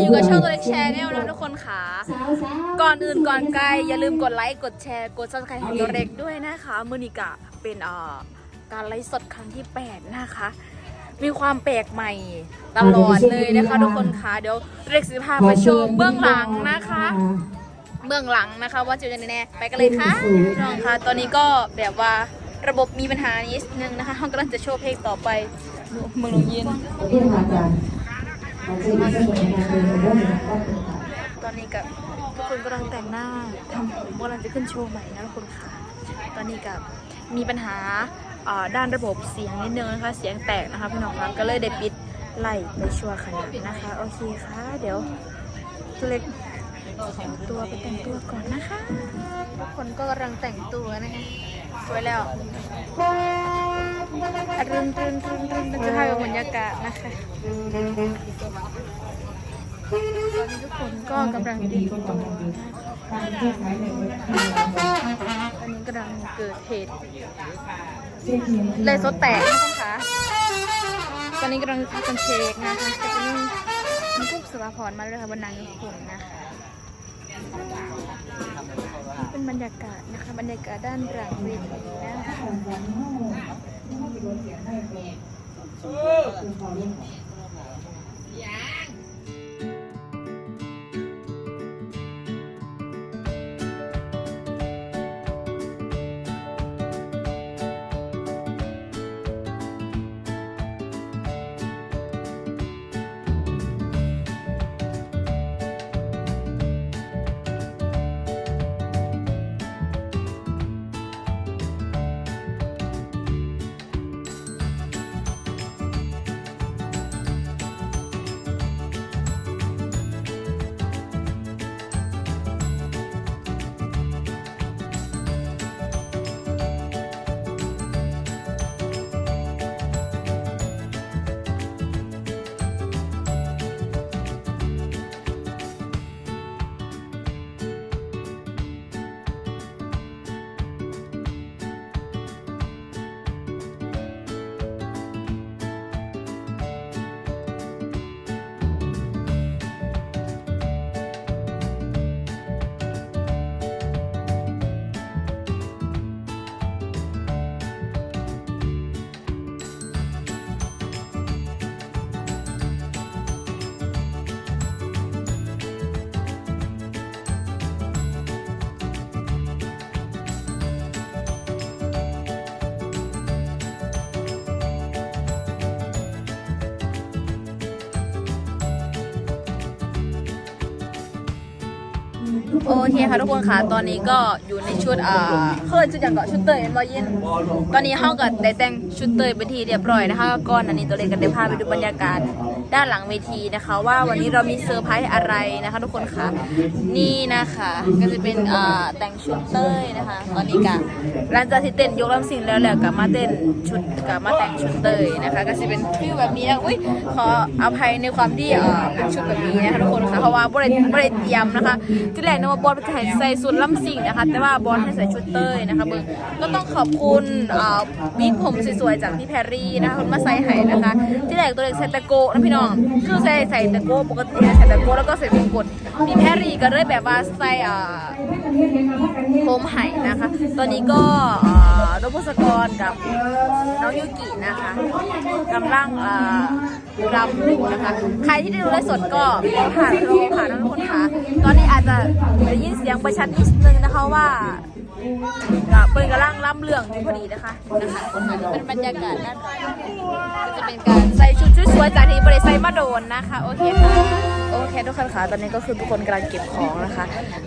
อยู่กับช่องตัวเล็กแชร์แนลนะทุกคนค่ะ ก่อนอื่นก่อนไกลอย่าลืมกดไลค์กดแชร์กดซับสไครต์ของตัวเล็กด้วยนะคะมือนิกะเป็นเอ่อการไลฟ์สดครั้งที่ 8 นะคะ มีความแปลกใหม่ตลอดเลยนะคะ ทุกคนค่ะเดี๋ยวเล็กสิพาไปชมเบื้องหลังนะคะ เบื้องหลังนะคะว่าจะเป็นยังไงแน่ไปกันเลยค่ะพี่น้องค่ะตอนนี้ก็แบบว่าระบบมีปัญหานิดนึงนะคะห้องกำลังจะโชว์เพลงต่อไปเมืองลงยิน ตอนนี้กับทุกคนกำลังแต่งหน้าทำผมกำลังจะขึ้นโชว์ใหม่นะทุกคนค่ะ ตอนนี้กับมีปัญหาด้านระบบเสียงนิดนึงนะคะ เสียงแตกนะคะพี่น้องคะก็เลยได้ปิดไล่ไปชั่วขณะนะคะ โอเคค่ะ เดี๋ยวตัวเล็กขอตัวไปแต่งตัวก่อนนะคะทุกคนก็กำลังแต่งตัวนะคะสวยแล้วอรุณรุนรุนรุนเป็น รรยากาศนะคะตอนนี้ทุกคนก็กำลังดีตอนนี้กำลังเกิดเหตุเลยสดแตกนะคะตอนนี้กำลังพักกันเช็คนะคะก็จะมีมีกุ๊กสวาพรมาเลยค่ะบนนางญี่ปุ่นนะคะนี่เป็นบรรยากาศนะคะบรรยากาศด้านหลังเวทีนะคะ 哦好你好。 โอเคค่ะทุกคนค่ะ ตอนนี้ก็อยู่ในชุดอ่าเพื่อนชุดอย่างเกาะชุดเตยเห็นบอยินตอนนี้เฮาก็ได้แต่งชุดเตยไปที่เรียบร้อยนะคะก่อนอันนี้ตัวเล็กก็ได้พาไปดูบรรยากาศ ด้านหลังเวทีนะคะ ว่าวันนี้เรามีเซอร์ไพรส์อะไรนะคะ ทุกคนค่ะนี่นะคะก็จะเป็นอ่าแต่งชุดเตยนะคะ ตอนนี้ก็หลังจากที่เต้นยกลำสิ่งแล้วแหละก็มาเต้นชุดก็มาแต่งชุดเตยนะคะ ก็จะเป็นฟิลแบบนี้นะอุ้ยขออภัยในความที่เอ่อเป็นชุดแบบนี้นะคะทุกคนค่ะเพราะว่าบริบริเตรียมนะคะที่แรกนึกว่าบอสจะใส่ชุดลำสิ่งนะคะ แต่ว่าบอสให้ใส่ชุดเตยนะคะเบิ้งก็ต้องขอบคุณอ่าวิกผมสวยๆจากพี่แพรรี่นะคะคุณมาใส่ให้นะคะ ที่แรกตัวเล็กใส่ตะโกนะพี่น้องคือใส่ใส่ตะโกปกติใส่ตะโกแล้วก็ใส่มงกุฎ พี่แพรี่ก็เลยแบบว่าใส่อ่าผมไห่นะคะ ตอนนี้ก็เอ่อนพศกรกับน้องยูกินะคะกำลังเอ่อรำอยู่นะคะ ใครที่ได้ดูไลฟ์สดก็ผ่านโรงผ่านทุกคนค่ะ ตอนนี้อาจจะได้ยินเสียงประชันนิดนึงนะคะว่าเปิดกำลังล่ำเรื่องอยู่พอดีนะคะนะคะเป็นบรรยากาศด้านก็จะเป็นการใส่ชุดสวยๆจากที่บริษัทมาโดนนะคะ โอเคค่ะ โอเคทุกคนค่ะตอนนี้ก็คือทุกคนกำลังเก็บของนะคะ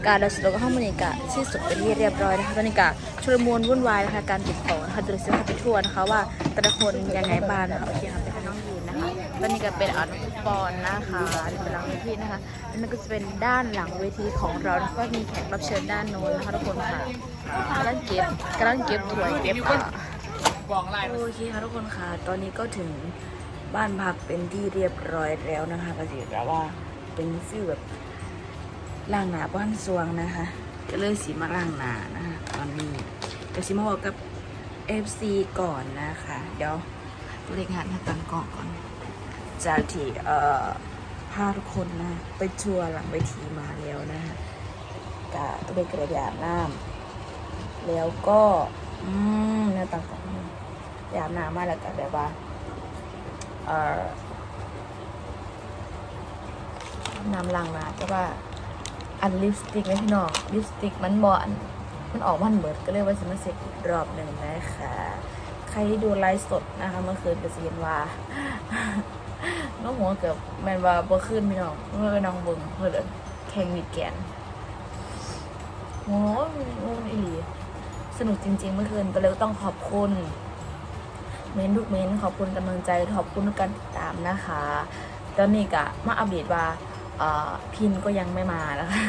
การดินสะดวกห้องบรรยากาศที่สุดเป็นที่เรียบร้อยนะคะตอนนี้ก็ชุลมุนวุ่นวายนะคะการเก็บของนะคะจะเลยเส้นไปทั่วนะคะว่าแต่ละคนยังไงบ้างนะคะโอเคค่ะเป็นน้องยืนนะคะตอนนี้ก็เป็นอ่านฟุตบอลนะคะเป็นหลังเวทีนะคะอันนั้นก็จะเป็นด้านหลังเวทีของเราแล้วก็มีแขกรับเชิญด้านโน้นนะคะทุกคนค่ะกำลังเก็บกำลังเก็บถ้วยเก็บอะโอเคค่ะทุกคนค่ะ ตอนนี้ก็ถึงบ้านพักเป็นที่เรียบร้อยแล้วนะคะก็จะแบบว่า เป็นฟิลแบบล่างหนาบ้านสวงนะคะ ก็เลยสีมาล่างหนานะคะตอนนี้ก็สีมาบอกกับ FC ก่อนนะคะ เดี๋ยวตัวเล็กหันมาตั้งกล้องก่อนจากที่เอ่อพาทุกคนนะ ไปทัวร์หลังเวทีมาแล้วนะฮะกะตัวเล็กกระดาบน้ำแล้วก็อืมเนื้อต่างๆอาบน้ำมาแล้วก็แบบว่าเอ่อ น้ำลังนะแต่ว่าอันลิปสติกไหมพี่น้องลิปสติกมันบอนมันออกมันเหมือนก็เลยว่าจะมาเซ็ตอีกรอบหนึ่งนะคะใครที่ดูไลฟ์สดนะคะเมื่อคืนก็จะเห็นว่าน้องหัวเกือบแมนว่าบ่ขึ้นพี่น้องเมื่อไปน้องเบิ่งเพื่อนแข่งมิดแกนโอ้ยมันอีหลีสนุกจริง ๆ เมื่อคืนก็เลยต้องขอบคุณเม้นทุกเม้นขอบคุณกำลังใจขอบคุณทุกการติดตามนะคะ ตอนนี้ก็มาอัปเดตว่า พินก็ยังไม่มานะคะ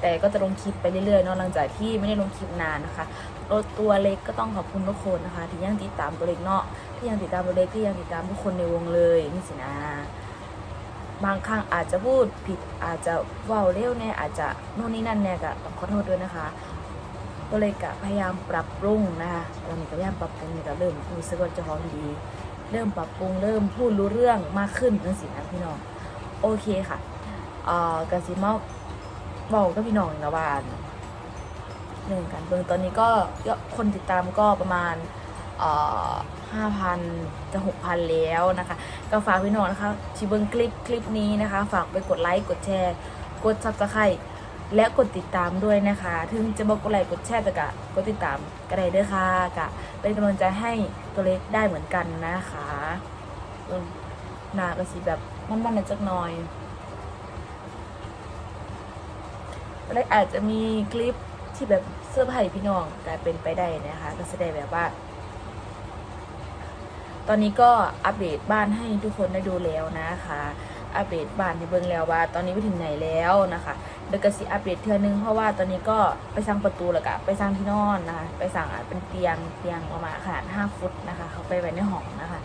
แต่ก็จะลงคลิปไปเรื่อยๆเนาะหลังจากที่ไม่ได้ลงคลิปนานนะคะรถตัวเล็กก็ต้องขอบคุณทุกคนนะคะ ที่ยังติดตามตัวเล็กเนาะที่ยังติดตามตัวเล็กที่ยังติดตามทุกคนในวงเลยนี่สินะบางครั้งอาจจะพูดผิดอาจจะว่าวเร็วแน่อาจจะโน่นนี่นั่นแน่ก็ต้องขอโทษด้วยนะคะตัวเล็กก็พยายามปรับปรุงนะคะตอนนี้ก็พยายามปรับปรุงนี่ก็เริ่มรู้สึกว่าจะท้องดี เริ่มปรับปรุงเริ่มพูดรู้เรื่องมากขึ้นนั่นสินะพี่น้องโอเคค่ะ อ่อกสิมาบอกกับพี่น้องนะว่าหนึ่งกันเบิ่งตอนนี้ก็ยอดคนติดตามก็ประมาณเอ่อห้าพันจะหกพันแล้วนะคะ ก็ฝากพี่น้องนะคะที่เบิ่งคลิปคลิปนี้นะคะ ฝากไปกดไลค์กดแชร์ กดซับสไครต์และกดติดตามด้วยนะคะ ถึงจะบอกกดไลค์กดแชร์แต่กะกดติดตามก็ได้เด้อค่ะกะเป็นกำลังใจให้ตัวเล็กได้เหมือนกันนะคะหน้าก็สิแบบมันๆหน่อยจักหน่อย เล็กอาจจะมีคลิปที่แบบเสื้อผ้าพี่น้องกลายเป็นไปได้นะคะ ก็แสดงแบบว่า ตอนนี้ก็อัปเดตบ้านให้ทุกคนได้ดูแล้วนะคะ อัปเดตบ้านในเบื้องแล้วว่า ตอนนี้ไปถึงไหนแล้วนะคะเดี๋ยวก็สิอัปเดตเทื่อนึงเพราะว่าตอนนี้ก็ไปสร้างประตูแล้วก็ไปสร้างที่นอนนะคะ ไปสั่งเป็นเตียงเตียงประมาขนาด5ฟุตนะคะ เขาไปไว้ในห้องนะคะ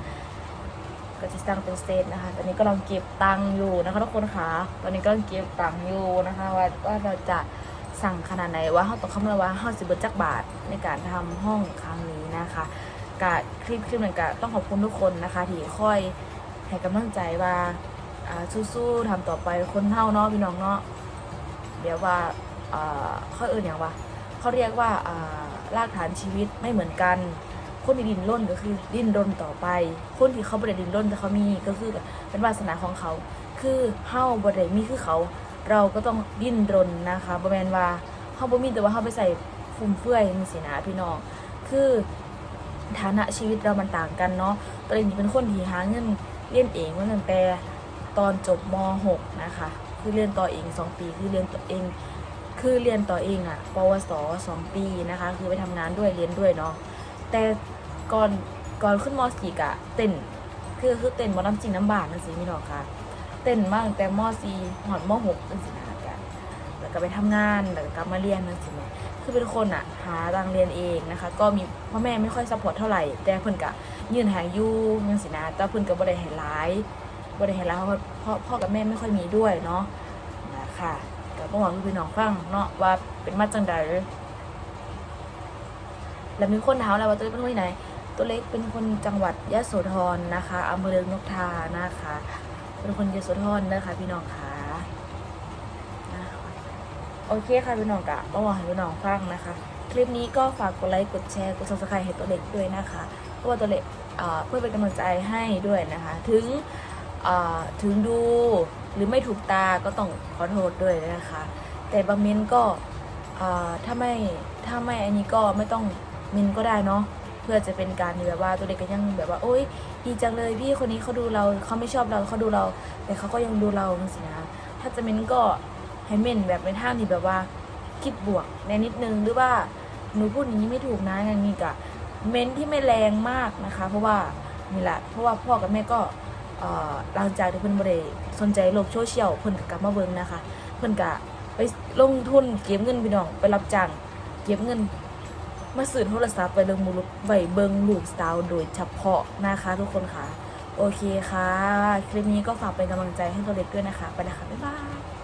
ก็จะสร้างเป็นสเตนะคะ ตอนนี้ก็ลองเก็บตังค์อยู่นะคะทุกคนคะตอนนี้ก็เก็บตังค์อยู่นะคะว่าว่าเราจะสั่งขนาดไหนว่าเขาต้องคำนวณว่าเขาสิบเบิร์จักบาทในการทำห้องครั้งนี้นะคะกะคลิปคลิปหนึ่งกะต้องขอบคุณทุกคนนะคะ ที่คอยให้กำลังใจว่าสู้ๆทำต่อไปคนเท่าเนาะพี่น้องเนาะเดี๋ยวว่าเขาเอื่นอย่างว่าเขาเรียกว่าอ่ารากฐานชีวิตไม่เหมือนกัน คนที่ดินร่นก็คือดิ้นรนต่อไป คนที่เขาบริดินร่นแต่เขามีก็คือเป็นวาสนาของเขา คือเฮาบริมีคือเขา เราก็ต้องดิ้นรนนะคะบริเวณว่าเฮาบ่มีแต่ว่าเฮาไปใส่ฟุ่มเฟือยนี่สินะพี่น้อง คือฐานะชีวิตเรามันต่างกันเนาะตัวเองเป็นคนที่หาเงินเรียนเองมาตั้งแต่ตอนจบม .6 นะคะ คือเรียนต่อเอง 2 ปีคือเรียนต่อเองคือเรียนต่อเองอะปวส2ปีนะคะ คือไปทำงานด้วยเรียนด้วยเนาะ แต่ก่อนก่อนขึ้นม .4 กะเต้นคือคือเต้นมอน้ำจริงน้ำบาดนั่นสิพี่น้องค่ะ เต้นมาตั้งแต่ม .4 หอดม .6 นั่นสินะกันแล้วก็ไปทำงานแล้วก็กลับมาเรียนนั่นสิแม่คือเป็นคนอะหาตังเรียนเองนะคะ ก็มีพ่อแม่ไม่ค่อยซัพพอร์ตเท่าไหร่ แต่เพิ่นกะยื่นหางยู่ยังสินะแต่เพิ่นก็บ่ได้ให้ร้ายบ่ได้ให้ร้ายเพราะว่าพ่อพ่อกับแม่ไม่ค่อยมีด้วยเนาะนะคะก็หวังพี่น้องฟังเนาะว่าเป็นมาจังใด แล้วมีคนถามแล้วว่าตัวเล็กเป็นคนที่ไหน ตัวเล็กเป็นคนจังหวัดยะโสธรนะคะอำเภอเริงนกทานะคะ เป็นคนยะโสธรนะคะพี่น้องค่ะนะโอเคค่ะพี่น้องกะต้องบอกให้พี่น้องฟังนะคะ คลิปนี้ก็ฝากกดไลค์กดแชร์กด subscribe ให้ตัวเล็กด้วยนะคะเพราะว่าตัวเล็กเพื่อเป็นกำลังใจให้ด้วยนะคะ ถึงถึงดูหรือไม่ถูกตาก็ต้องขอโทษด้วยนะคะ แต่บางเมนก็ถ้าไม่ถ้าไม่อันนี้ก็ไม่ต้อง เมนก็ได้เนาะเพื่อจะเป็นการแบบว่าตัวเด็กก็ยังแบบว่า โอ๊ยดีจังเลยพี่คนนี้เขาดูเราเขาไม่ชอบเราเขาดูเรา แต่เขาก็ยังดูเราสินะถ้าจะเมนก็ให้เม่นแบบในทางที่แบบว่าคิดบวกในนิดนึงหรือว่าหนูพูดอย่างนี้ไม่ถูกนะอย่างนี้กะเมนที่ไม่แรงมากนะคะ เพราะว่านี่แหละเพราะว่าพ่อกับแม่ก็หลังจากที่เพิ่นบ่ได้สนใจโลกโซเชียลเพิ่นก็กลับมาเบิ่งนะคะ เพิ่นก็ไปลงทุนเก็บเงินพี่น้องไปรับจ้างเก็บเงิน มาสื่อโทรศัพท์ไปเบิ่งมูลไว้เบิงลูกสาวโดยเฉพาะนะคะทุกคนค่ะ โอเคค่ะ คลิปนี้ก็ฝากเป็นกำลังใจให้ตัวเล็กด้วยนะคะ ไปนะคะ บ๊ายบาย